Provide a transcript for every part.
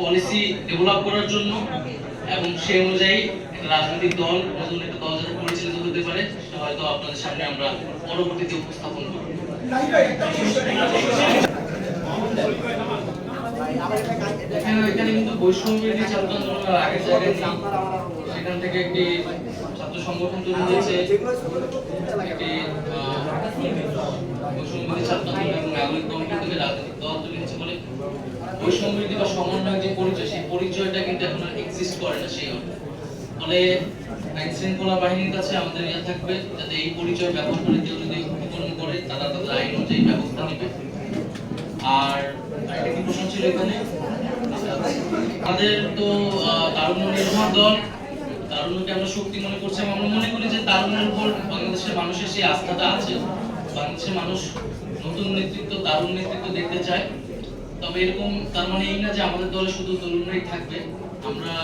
Policy develop করার জন্য এবং সেই অনুযায়ী রাজনৈতিক দল নতুন একটা দল যাতে পরিচালিত হতে পারে হয়তো আপনাদের সামনে আমরা পরবর্তীতে উপস্থাপন করব। কিন্তু ছাত্র থেকে একটি ছাত্র সংগঠন হয়েছে কমিটি থেকে রাজনৈতিক দল তৈরি হয়েছে বলে বৈষম্য বিরোধী বা সমন্বয় যে পরিচয়, সেই পরিচয়টা কিন্তু এখন এক্সিস্ট করে না সেই অর্থে। ফলে আইন শৃঙ্খলা বাহিনীর কাছে আমাদের ইয়ে থাকবে, যাতে এই পরিচয় ব্যবহার করে কেউ যদি অতিক্রম করে, তারা তাদের আইন অনুযায়ী ব্যবস্থা নেবে। আর আরেকটা কি প্রশ্ন ছিল এখানে? আমাদের তো তারুণ্য নির্ভর দল। তারুণ্যকে আমরা শক্তি মনে করছি। এবং আমরা মনে করি যে তারুণ্যের উপর বাংলাদেশের মানুষের সেই আস্থাটা আছে। বাংলাদেশের মানুষ নতুন নেতৃত্ব তারুণ নেতৃত্ব দেখতে চায়। তবে এরকম তার মানে এই না যে আমাদের দলে শুধু তরুণরাই থাকবে, আমরা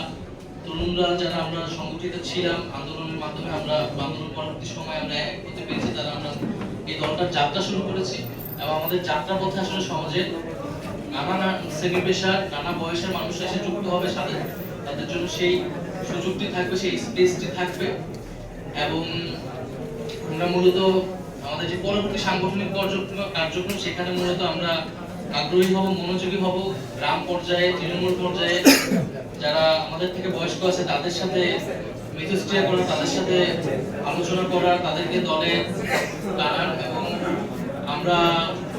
তরুণরা যারা আমরা সংগঠিত ছিলাম আন্দোলনের মাধ্যমে, আমরা আন্দোলন পরবর্তী সময় আমরা এক হতে পেরেছি তারা আমরা এই দলটার যাত্রা শুরু করেছি এবং আমাদের যাত্রা পথে আসলে সমাজে নানা শ্রেণি পেশার, নানা বয়সের মানুষ এসে যুক্ত হবে সাথে। তাদের জন্য সেই সুযোগটি থাকবে, সেই স্পেসটি থাকবে এবং আমরা মূলত আমাদের যে পরবর্তী সাংগঠনিক কার্যক্রম কার্যক্রম, সেখানে মূলত আমরা আগ্রহী হব, মনোযোগী হব, গ্রাম পর্যায়ে, তৃণমূল পর্যায়ে, যারা আমাদের থেকে বয়স্ক আছে, তাদের সাথে মিথস্ক্রিয়া করা, তাদের সাথে আলোচনা করা, তাদেরকে দলে টানার এবং আমরা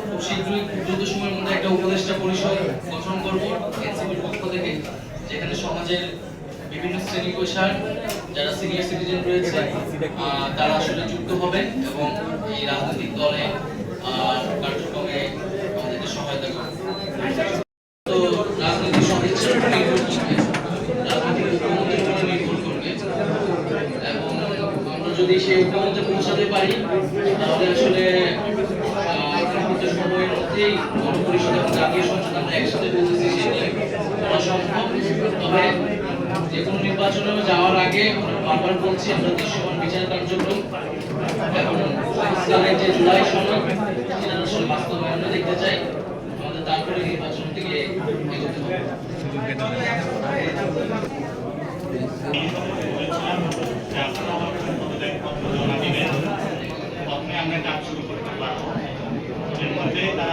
খুব শীঘ্রই দ্রুত সময়ের মধ্যে একটা উপদেষ্টা পরিষদ গঠন করব এনসিপির পক্ষ থেকে, যেখানে সমাজের বিভিন্ন শ্রেণি পেশার যারা সিনিয়র সিটিজেন রয়েছে তারা আসলে যুক্ত হবেন এবং এই রাজনৈতিক দলে আহ, কার্যক্রমে আমাদেরকে সহায়তা করবেন তো রাজনৈতিক সদিচ্ছার উপর নির্ভর করবে রাজনৈতিক ঐক্যমত্যের উপর নির্ভর করবে এবং আমরা যদি সেই ঐক্যমত্যে পৌঁছাতে পারি, তাহলে আসলে সময়ের মধ্যেই গণপরিষদ এবং জাতীয় সংসদ আমরা একসাথে বলতেছি সেটি করা। সম্ভব, তবে যে কোনো নির্বাচনে যাওয়ার আগে বারবার বলছি, আমরা দৃশ্যমান বিচার কার্যক্রম এবং যে জুলাই সেটা আসলে বাস্তবায়ন আমরা দেখতে চাই। আমাদের তারপরে নির্বাচন থেকে এগোতে হবে প্রথমে আমরা কাজ শুরু করতে পারব এর মধ্যে তারা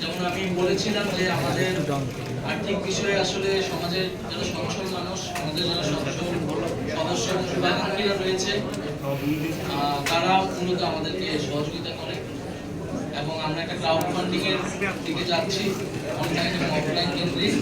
যেমন আমি বলেছিলাম যে আমাদের আর্থিক বিষয়ে আসলে সমাজের যারা সচ্ছল মানুষ আমাদের যারা সচ্ছল সদস্য শুভাকাঙ্ক্ষীরা রয়েছে তারা মূলত আমাদেরকে সহযোগিতা করে। এবং আমরা একটা ক্রাউড ফান্ডিং এর দিকে যাচ্ছি অনলাইন এবং অফলাইন কেন্দ্রিক